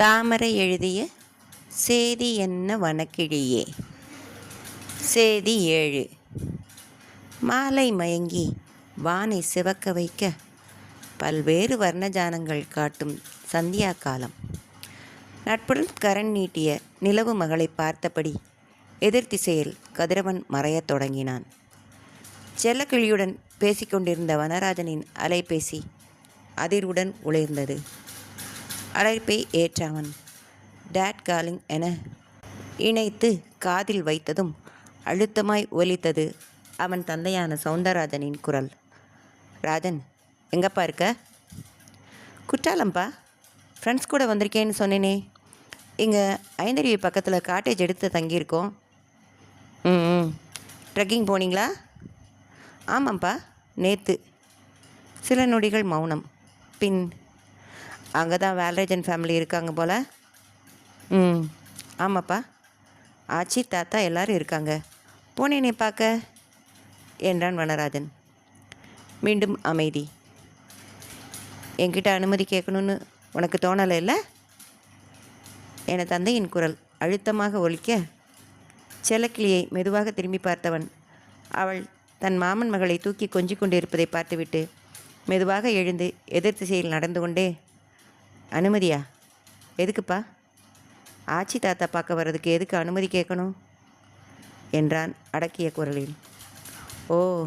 தாமரை எழுதிய சேதி என்ன வனக்கிழியே? சேதி ஏழு. மாலை மயங்கி வானை சிவக்க வைக்க பல்வேறு வர்ணஜானங்கள் காட்டும் சந்தியா காலம் நட்புடன் கரண் நீட்டிய நிலவு மகளை பார்த்தபடி எதிர்த்திசையில் கதிரவன் மறையத் தொடங்கினான். செல்லக்கிளியுடன் பேசிக்கொண்டிருந்த வனராஜனின் அலைபேசி அதிர்வுடன் உழைந்தது அழைப்பை ஏற்றவன். டேட் காலிங் என இணைத்து காதில் வைத்ததும் அழுத்தமாய் ஒலித்தது அவன் தந்தையான சவுந்தரராஜனின் குரல். ராஜன் எங்கப்பா இருக்க? குற்றாலம்ப்பா ஃப்ரெண்ட்ஸ் கூட வந்திருக்கேன்னு சொன்னேனே. இங்கே ஐந்தருவி பக்கத்தில் காட்டேஜ் எடுத்து தங்கியிருக்கோம். ம் ம். ட்ரெக்கிங் போனீங்களா? ஆமாம்ப்பா நேற்று சில நொடிகள் மௌனம். பின் அங்கே தான் வேல்ரேஜன் ஃபேமிலி இருக்காங்க போல். ம். ஆமாப்பா. ஆச்சி தாத்தா எல்லாரும் இருக்காங்க. போனேனே பார்க்க என்றான் வனராஜன். மீண்டும் அமைதி. என்கிட்ட அனுமதி கேட்கணும்னு உனக்கு தோணலை இல்லை? என தந்தையின் குரல் அழுத்தமாக ஒலிக்க செல்லக்கிளியை மெதுவாக திரும்பி பார்த்தவன். அவள் தன் மாமன் மகளை தூக்கி கொஞ்சிக் கொண்டிருப்பதை பார்த்துவிட்டு மெதுவாக எழுந்து எதிர் திசையில் நடந்து கொண்டே அனுமதியா? எதுக்குப்பா? ஆச்சி தாத்தா பார்க்க வர்றதுக்கு எதுக்கு அனுமதி கேட்கணும்? என்றான் அடக்கிய குரலில். ஓ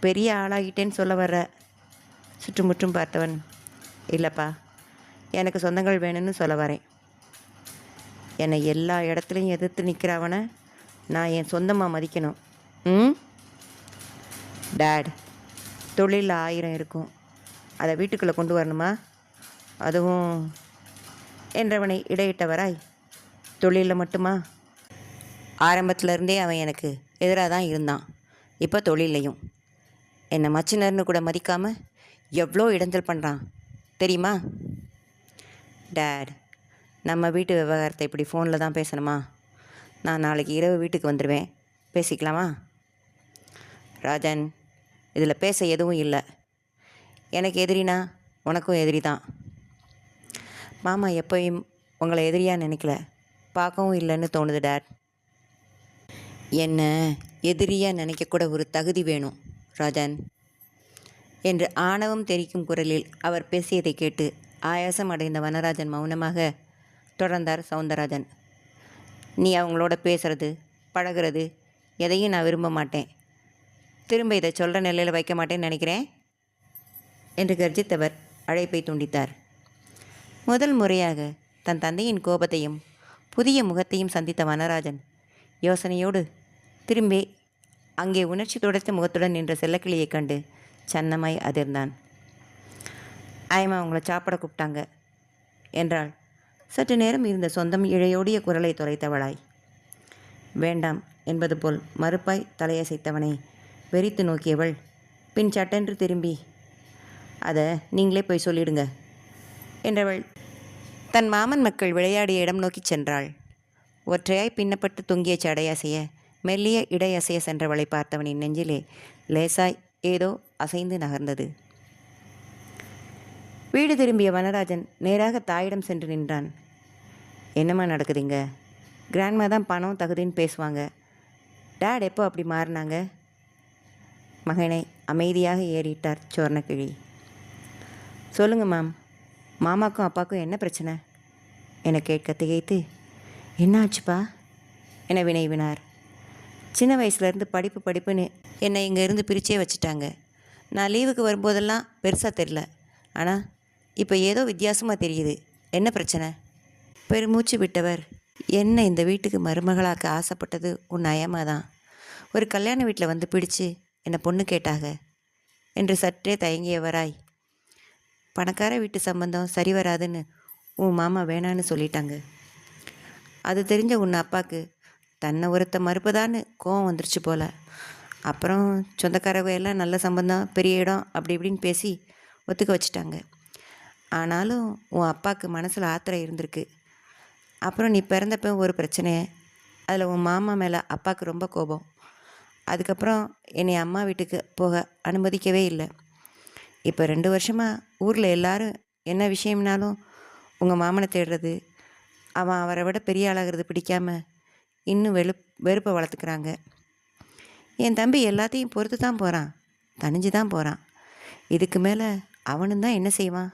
பெரிய ஆளாகிட்டேன்னு சொல்ல வர்ற? சுற்றுமுற்றும் பார்த்தவன். இல்லைப்பா எனக்கு சொந்தங்கள் வேணும்னு சொல்ல வரேன். என்னை எல்லா இடத்துலையும் எதிர்த்து நிற்கிறவனை நான் என் சொந்தமாக மதிக்கணும். ம்? டேட் தொழிலில் ஆயிரம் இருக்கும். அதை வீட்டுக்குள்ளே கொண்டு வரணுமா? அதுவும் என்றவனை இடையிட்டவராய் தொழிலில் மட்டுமா? ஆரம்பத்துலேருந்தே அவன் எனக்கு எதிராக தான் இருந்தான். இப்போ தொழிலையும் என்னை மச்சினர்னு கூட மதிக்காமல் எவ்வளோ இடைஞ்சல் பண்ணுறான் தெரியுமா? டேட் நம்ம வீட்டு விவகாரத்தை இப்படி ஃபோனில் தான் பேசணுமா? நான் நாளைக்கு இரவு வீட்டுக்கு வந்துடுவேன் பேசிக்கலாமா? ராஜன் இதில் பேச எதுவும் இல்லை. எனக்கு எதிரினா உனக்கும் எதிரி தான் மாமா எப்பயும் உங்களை எதிரியாக நினைக்கல. பார்க்கவும் இல்லைன்னு தோணுது டேட். என்ன எதிரியாக நினைக்கக்கூட ஒரு தகுதி வேணும் ராஜன். என்று ஆணவம் தெரிக்கும் குரலில் அவர் பேசியதை கேட்டு ஆயாசம் அடைந்த வனராஜன் மௌனமாக தொடர்ந்தார் சவுந்தரராஜன். நீ அவங்களோட பேசுறது பழகுறது எதையும் நான் விரும்ப மாட்டேன். திரும்ப இதை சொல்கிற நிலையில் வைக்க மாட்டேன்னு நினைக்கிறேன் என்று கர்ஜித்தவர் அழைப்பை துண்டித்தார். முதல் முறையாக தன் தந்தையின் கோபத்தையும் புதிய முகத்தையும் சந்தித்த வனராஜன் யோசனையோடு திரும்பி அங்கே உணர்ச்சி துடைத்த முகத்துடன் நின்ற செல்லக்கிளியைக் கண்டு சன்னமாய் அதிர்ந்தான். ஆயம்மா உங்களை சாப்பிட கூப்பிட்டாங்க என்றாள். சற்று நேரம் இருந்த சொந்தம் இழையோடிய குரலை தொலைத்தவளாய் வேண்டாம் என்பது போல் மறுப்பாய் தலையசைத்தவனை வெறித்து நோக்கியவள் பின் சட்டென்று திரும்பி அதை நீங்களே போய் சொல்லிடுங்க என்றவள் தன் மாமன் மக்கள் விளையாடிய இடம் நோக்கிச் சென்றாள். ஒற்றையாய் பின்னப்பட்டு தொங்கிய சடையசைய மெல்லிய இடையசைய சென்றவளை பார்த்தவனின் நெஞ்சிலே லேசாய் ஏதோ அசைந்து நகர்ந்தது. வீடு திரும்பிய வனராஜன் நேராக தாயிடம் சென்று நின்றான். என்னம்மா நடக்குதுங்க? கிராண்ட்மா தான் பணம் தகுதின்னு பேசுவாங்க. டேட் எப்போ அப்படி மாறினாங்க? மகனை அமைதியாக ஏறிட்டார் சோர்ணக்கிழி சொல்லுங்க மேம். மாமாக்கும் அப்பாவுக்கும் என்ன பிரச்சனை? என கேட்க திகைத்து என்ன ஆச்சுப்பா என வினைவினார். சின்ன வயசுலேருந்து படிப்பு படிப்புன்னு என்னை இங்கே இருந்து பிரிச்சே வச்சுட்டாங்க. நான் லீவுக்கு வரும்போதெல்லாம் பெருசாக தெரில ஆனால் இப்போ ஏதோ வித்தியாசமாக தெரியுது. என்ன பிரச்சனை? பெருமூச்சு விட்டவர். என்ன இந்த வீட்டுக்கு மருமகளாக்க ஆசைப்பட்டது உன் நயமாக தான் ஒரு கல்யாண வீட்டில் வந்து பிடிச்சு என்னை பொண்ணு கேட்டாங்க என்று சற்றே தயங்கியவராய் பணக்கார வீட்டு சம்பந்தம் சரி வராதுன்னு உன் மாமா வேணான்னு சொல்லிட்டாங்க. அது தெரிஞ்ச உன் அப்பாவுக்கு தன்னை ஒருத்த மறுப்பதான்னு கோவம் வந்துருச்சு போல. அப்புறம் சொந்தக்காரவங்க எல்லாம் நல்ல சம்பந்தம் பெரிய இடம் அப்படி இப்படின்னு பேசி ஒத்துக்க வச்சுட்டாங்க. ஆனாலும் உன் அப்பாவுக்கு மனசில் ஆத்திரம் இருந்திருக்கு. அப்புறம் நீ பிறந்தப்ப ஒரு பிரச்சனை அதில் உன் மாமா மேலே அப்பாவுக்கு ரொம்ப கோபம். அதுக்கப்புறம் என்னை அம்மா வீட்டுக்கு போக அனுமதிக்கவே இல்லை. இப்போ ரெண்டு வருஷமாக ஊரில் எல்லாரும் என்ன விஷயம்னாலும் உங்கள் மாமனை தேடுறது அவன் அவரை விட பெரிய ஆளாகிறது பிடிக்காம இன்னும் வெளு வெறுப்பை வளர்த்துக்கிறாங்க. என் தம்பி எல்லாத்தையும் பொறுத்து தான் போகிறான் தனிஞ்சு தான் போகிறான் இதுக்கு மேலே அவனும் தான் என்ன செய்வான்?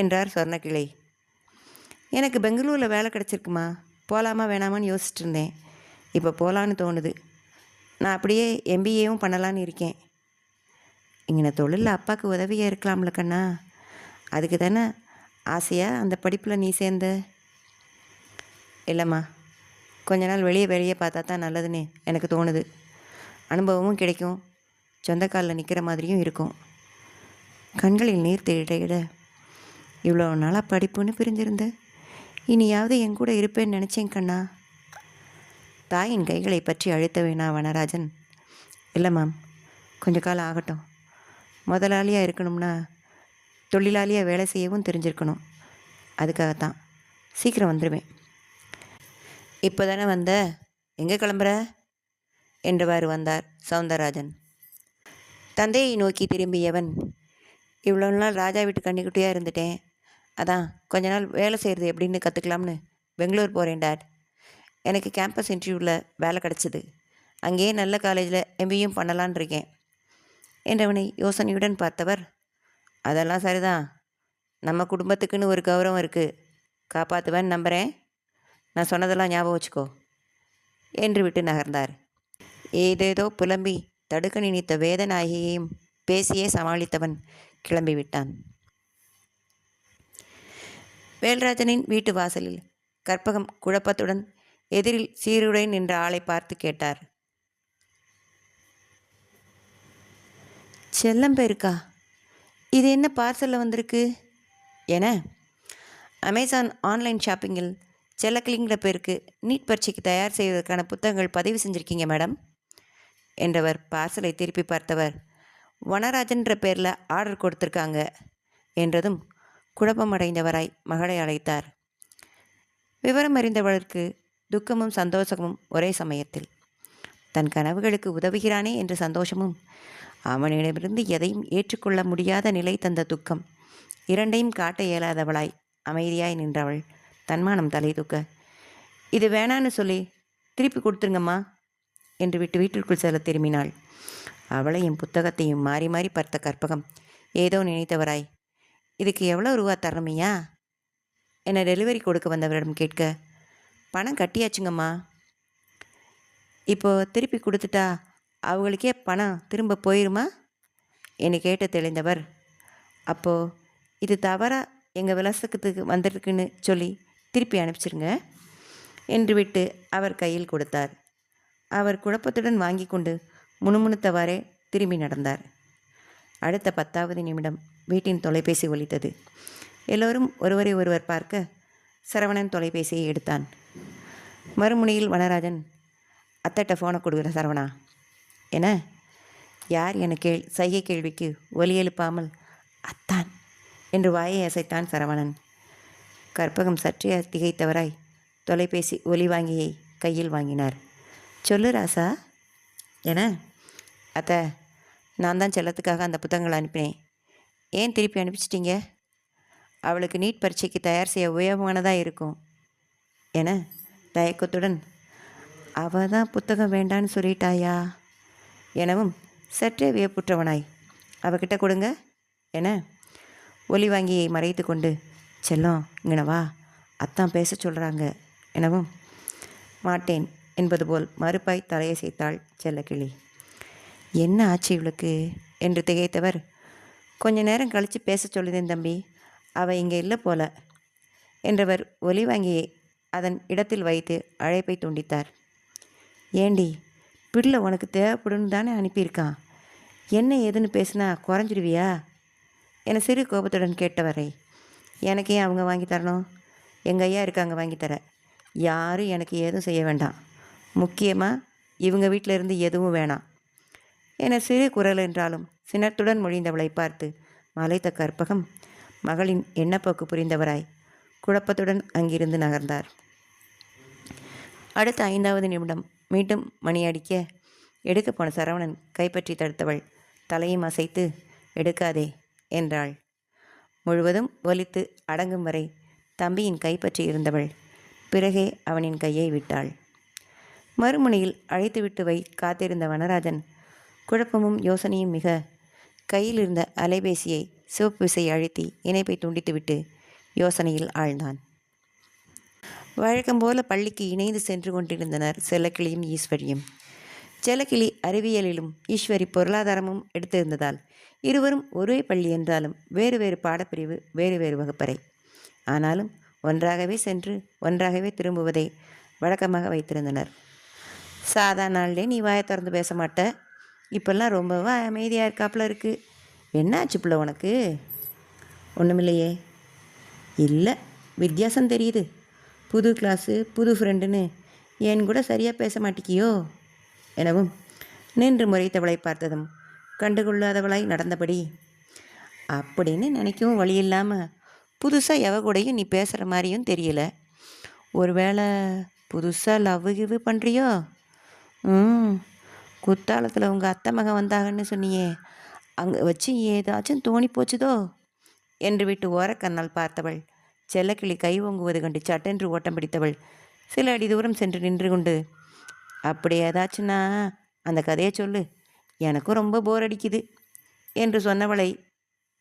என்றார் சொர்ணக்கிளை எனக்கு பெங்களூரில் வேலை கிடச்சிருக்குமா? போகலாமா வேணாமான்னு யோசிச்சுட்டு இருந்தேன். இப்போ போகலான்னு தோணுது. நான் அப்படியே எம்பிஏவும் பண்ணலான்னு இருக்கேன். இங்கே தொழிலில் அப்பாவுக்கு உதவியாக இருக்கலாம்ல கண்ணா. அதுக்கு தானே ஆசையாக அந்த படிப்பில் நீ சேர்ந்த? இல்லைம்மா கொஞ்ச நாள் வெளியே வெளியே பார்த்தா தான் நல்லதுன்னு எனக்கு தோணுது. அனுபவமும் கிடைக்கும். சொந்த காலில் நிற்கிற மாதிரியும் இருக்கும். கண்களில் நீர் திடையிட இவ்வளோ நாளாக படிப்புன்னு பிரிஞ்சிருந்த. இனியாவது என் கூட இருப்பேன்னு நினச்சேன் கண்ணா. தாயின் கைகளை பற்றி அழுத்த வேணா வனராஜன் இல்லை மேம் கொஞ்ச காலம் ஆகட்டும். முதலாளியாக இருக்கணும்னா தொழிலாளியாக வேலை செய்யவும் தெரிஞ்சிருக்கணும். அதுக்காகத்தான். சீக்கிரம் வந்துடுவேன் இப்போ தானே வந்த? எங்கே கிளம்புற? என்றவாறு வந்தார் சவுந்தரராஜன். தந்தையை நோக்கி திரும்பியவன் இவ்வளோ நாள் ராஜா வீட்டு கண்ணிக்குட்டியாக இருந்துட்டேன். அதான் கொஞ்ச நாள் வேலை செய்கிறது எப்படின்னு கற்றுக்கலாம்னு பெங்களூர் போகிறேன் டாட். எனக்கு கேம்பஸ் இன்டர்வியூவில் வேலை கிடச்சிது. அங்கேயே நல்ல காலேஜில் எம்பியும் பண்ணலான் இருக்கேன். என்றவனை யோசனையுடன் பார்த்தவர் அதெல்லாம் சரிதான் நம்ம குடும்பத்துக்குன்னு ஒரு கௌரவம் இருக்குது காப்பாற்றுவேன்னு நம்புகிறேன் நான் சொன்னதெல்லாம் ஞாபகம் வச்சுக்கோ. என்று விட்டு நகர்ந்தார். ஏதேதோ புலம்பி தடுக்க நினைத்த வேதநாயகியையும் பேசியே சமாளித்தவன் கிளம்பி விட்டான். வேல்ராஜனின் வீட்டு வாசலில் கற்பகம் குழப்பத்துடன் எதிரில் சீருடை நின்ற ஆளை பார்த்து கேட்டார். செல்லம் பேருக்கா இது என்ன பார்சலில் வந்திருக்கு? என அமேசான் ஆன்லைன் ஷாப்பிங்கில் செல்லக்கிளிங்கிற பேருக்கு நீட் பரீட்சைக்கு தயார் செய்வதற்கான புத்தகங்கள் பதிவு செஞ்சுருக்கீங்க மேடம் என்றவர் பார்சலை திருப்பி பார்த்தவர். வனராஜன்ற பேரில் ஆர்டர் கொடுத்துருக்காங்க என்றதும் குழப்பமடைந்தவராய் மகளை அழைத்தார். விவரம் அறிந்தவளுக்கு துக்கமும் சந்தோஷமும் ஒரே சமயத்தில். தன் கனவுகளுக்கு உதவுகிறானே என்ற சந்தோஷமும் அவனிடமிருந்து எதையும் ஏற்றுக்கொள்ள முடியாத நிலை தந்த துக்கம். இரண்டையும் காட்ட இயலாதவளாய் அமைதியாய் நின்றவள். தன்மானம் தலை தூக்க இது வேணான்னு சொல்லி திருப்பி கொடுத்துருங்கம்மா என்று விட்டு வீட்டிற்குள் செல்ல திரும்பினாள். அவளையும் புத்தகத்தையும் மாறி மாறி பார்த்த கற்பகம் ஏதோ நினைத்தவராய் இதுக்கு எவ்வளோ ரூபா தரணுமையா என்னை டெலிவரி கொடுக்க வந்தவரிடம் கேட்க பணம் கட்டியாச்சுங்கம்மா. இப்போ திருப்பி கொடுத்துட்டா அவங்களுக்கே பணம் திரும்ப போயிருமா? என்னை கேட்டு தெளிந்தவர். அப்போது இது தவறாக எங்கள் விலாசத்துக்கு வந்திருக்குன்னு சொல்லி திருப்பி அனுப்பிச்சிருங்க என்று விட்டு அவர் கையில் கொடுத்தார். அவர் குழப்பத்துடன் வாங்கி கொண்டு முணுமுணுத்தவாறே திரும்பி நடந்தார். அடுத்த பத்தாவது நிமிடம் வீட்டின் தொலைபேசி ஒலித்தது. எல்லோரும் ஒருவரை ஒருவர் பார்க்க சரவணன் தொலைபேசியை எடுத்தான். மறுமுனையில் வனராஜன் அத்தட்ட ஃபோனை கொடுக்குற சரவணா. என யார் என கேள் சைகை கேள்விக்கு ஒலி எழுப்பாமல் அத்தான் என்று வாயை அசைத்தான் சரவணன். கற்பகம் சற்றே திகைத்தவராய் தொலைபேசி ஒலி வாங்கியை கையில் வாங்கினார். சொல்லு ராசா என அத்த நான் தான் செல்லத்துக்காக அந்த புத்தகங்களை அனுப்பினேன். ஏன் திருப்பி அனுப்பிச்சிட்டீங்க? அவளுக்கு நீட் பரீட்சைக்கு தயார் செய்ய உபயோகமானதாக இருக்கும் என தயக்கத்துடன் அவள் தான் புத்தகம் வேண்டான்னு சொல்லிட்டாயா? எனவும் சற்றே வியப்புற்றவனாய். அவகிட்ட கொடுங்க என ஒலி வாங்கியை மறைத்து கொண்டு செல்லம் இங்கனவா அத்தான் பேச சொல்கிறாங்க எனவும் மாட்டேன் என்பது போல் மறுப்பாய் தலையசைத்தாள் செல்லக்கிளி என்ன ஆச்சு இவளுக்கு? என்று திகைத்தவர் கொஞ்ச நேரம் கழித்து பேச சொல்லுதேன் தம்பி அவள் இங்கே இல்லை போல என்றவர் ஒலி வாங்கியை அதன் இடத்தில் வைத்து அழைப்பை துண்டித்தார். ஏண்டி பிள்ளை உனக்கு தேவைப்படுன்னு தானே அனுப்பியிருக்கான். என்ன ஏதுன்னு பேசுனா குறைஞ்சிடுவியா? என சிறு கோபத்துடன் கேட்டவரை எனக்கு ஏன் அவங்க வாங்கி தரணும். எங்கள் ஐயா இருக்காங்க வாங்கித்தர யாரும் எனக்கு ஏதும் செய்ய வேண்டாம். முக்கியமாக இவங்க வீட்டில் இருந்து எதுவும் வேணாம். என சிறு குரல் என்றாலும் சினத்துடன் மொழிந்தவளை பார்த்து மலைத்த கற்பகம் மகளின் எண்ணப்போக்கு புரிந்தவராய் குழப்பத்துடன் அங்கிருந்து நகர்ந்தார். அடுத்த ஐந்தாவது நிமிடம் மீண்டும் மணி அடிக்க எடுக்க போன சரவணன் கைப்பற்றி தடுத்தவள். தலையும் அசைத்து எடுக்காதே என்றாள். முழுவதும் ஒலித்து அடங்கும் வரை தம்பியின் கைப்பற்றி இருந்தவள் பிறகே அவனின் கையை விட்டாள். மறுமுனையில் அழைத்துவிட்டு வை காத்திருந்த வனராஜன் குழப்பமும் யோசனையும் மிக கையில் இருந்த அலைபேசியை சிவப்பு விசை அழுத்தி இணைப்பை துண்டித்துவிட்டு யோசனையில் ஆழ்ந்தான். வழக்கம் போல பள்ளிக்கு இணைந்து சென்று கொண்டிருந்தனர் செல்லக்கிளியும் ஈஸ்வரியும். செல்லக்கிளி அறிவியலிலும் ஈஸ்வரி பொருளாதாரமும் எடுத்திருந்ததால் இருவரும் ஒரே பள்ளி என்றாலும் வேறு வேறு பாடப்பிரிவு வேறு வேறு வகுப்பறை. ஆனாலும் ஒன்றாகவே சென்று ஒன்றாகவே திரும்புவதை வழக்கமாக வைத்திருந்தனர். சாதா நாள்லே நீ வாயை திறந்து பேச மாட்ட. இப்போல்லாம் ரொம்பவா அமைதியாக இருக்காப்புல இருக்கு. என்னாச்சு பிள்ளை உனக்கு? ஒன்றுமில்லையே இல்லை வித்தியாசம் தெரியுது. புது கிளாஸு புது ஃப்ரெண்டுன்னு என் கூட சரியாக பேச மாட்டிக்கியோ எனவும் நின்று முறைத்தவளை பார்த்ததும் கண்டுகொள்ளாதவளாய் நடந்தபடி. அப்படின்னு நினைக்கவும் வழி இல்லாமல் புதுசாக எவ கூடையும் நீ பேசுகிற மாதிரியும் தெரியல. ஒருவேளை புதுசாக லவ் கிவ் பண்ணுறியோ ம் குத்தாலத்தில் உங்கள் அத்தை மகன் வந்தாங்கன்னு சொன்னியே அங்கே வச்சு ஏதாச்சும் தோணி போச்சுதோ? என்று விட்டு ஓரக்கண்ணால் பார்த்தவள் செல்லக்கிளி கை ஓங்குவது கண்டு சட்டென்று ஓட்டம் பிடித்தவள். சில அடி தூரம் சென்று நின்று கொண்டு அப்படி ஏதாச்சுன்னா அந்த கதையை சொல்லு. எனக்கும் ரொம்ப போர் அடிக்குது என்று சொன்னவளை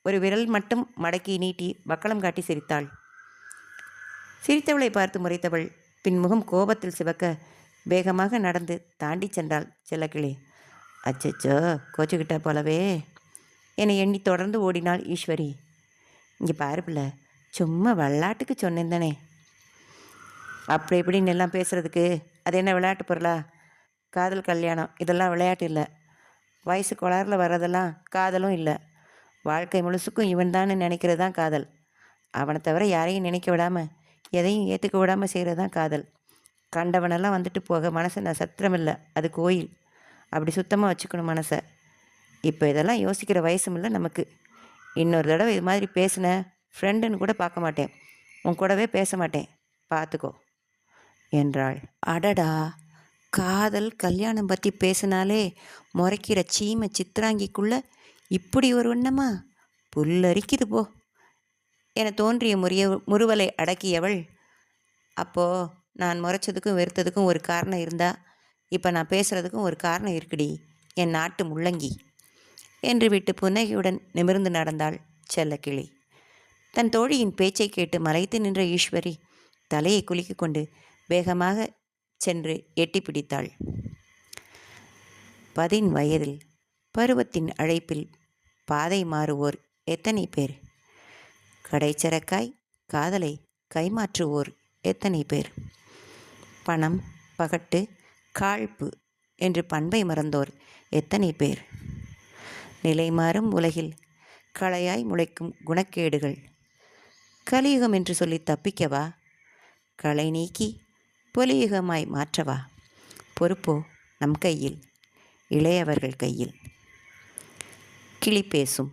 ஒரு விரல் மட்டும் மடக்கி நீட்டி வக்களம் காட்டி சிரித்தாள். சிரித்தவளை பார்த்து முறைத்தவள் பின்முகம் கோபத்தில் சிவக்க வேகமாக நடந்து தாண்டி சென்றாள் செல்லக்கிளி. அச்சச்சோ கோச்சுக்கிட்டா போலவே என்னை எண்ணி தொடர்ந்து ஓடினாள் ஈஸ்வரி. இங்கே பாரு சும்மா விளாட்டுக்கு சொன்னேன் தானே. அப்படி இப்படின்னு எல்லாம் பேசுகிறதுக்கு அது என்ன விளையாட்டு பொருளா? காதல் கல்யாணம் இதெல்லாம் விளையாட்டு இல்லை. வயசு குளாரில் வர்றதெல்லாம் காதலும் இல்லை. வாழ்க்கை முழுசுக்கும் இவன் தான் நினைக்கிறது தான் காதல். அவனை தவிர யாரையும் நினைக்க விடாமல் எதையும் ஏற்றுக்க விடாமல் செய்கிறது தான் காதல். கண்டவனெல்லாம் வந்துட்டு போக மனசு நான் சத்திரமில்லை அது கோயில். அப்படி சுத்தமாக வச்சுக்கணும் மனசை. இப்போ இதெல்லாம் யோசிக்கிற வயசும் இல்லை நமக்கு. இன்னொரு தடவை இது மாதிரி பேசினேன் ஃப்ரெண்டுன்னு கூட பார்க்க மாட்டேன். உன் கூடவே பேச மாட்டேன். பார்த்துக்கோ. என்றாள். அடடா! காதல் கல்யாணம் பற்றி பேசினாலே முறைக்கிற சீமை சித்ராங்கிக்குள்ள இப்படி ஒரு எண்ணமா புல்லரிக்குது போ. என தோன்றிய முறிய முறுவலை அடக்கியவள் அப்போ நான் முறைச்சதுக்கும் வெறுத்ததுக்கும் ஒரு காரணம் இருந்தா இப்போ நான் பேசுகிறதுக்கும் ஒரு காரணம் இருக்குடி. என் நாட்டு முள்ளங்கி. என்று விட்டு புன்னகையுடன் நிமிர்ந்து நடந்தாள் செல்லக்கிளி. தன் தோழியின் பேச்சை கேட்டு மலைத்து நின்ற ஈஸ்வரி தலையை குலுக்கிக் கொண்டு வேகமாக சென்று எட்டி பிடித்தாள். பதின் வயதில் பருவத்தின் அழைப்பில் பாதை மாறுவோர் எத்தனை பேர்? கடைச்சரக்காய் காதலை கைமாற்றுவோர் எத்தனை பேர்? பணம் பகட்டு காழ்ப்பு என்று பண்பை மறந்தோர் எத்தனை பேர்? நிலைமாறும் உலகில் களையாய் முளைக்கும் குணக்கேடுகள். கலியுகம் என்று சொல்லி தப்பிக்கவா? களை நீக்கி பொலியுகமாய் மாற்றவா? பொறுப்போ நம் கையில் இளையவர்கள் கையில். கிளி பேசும்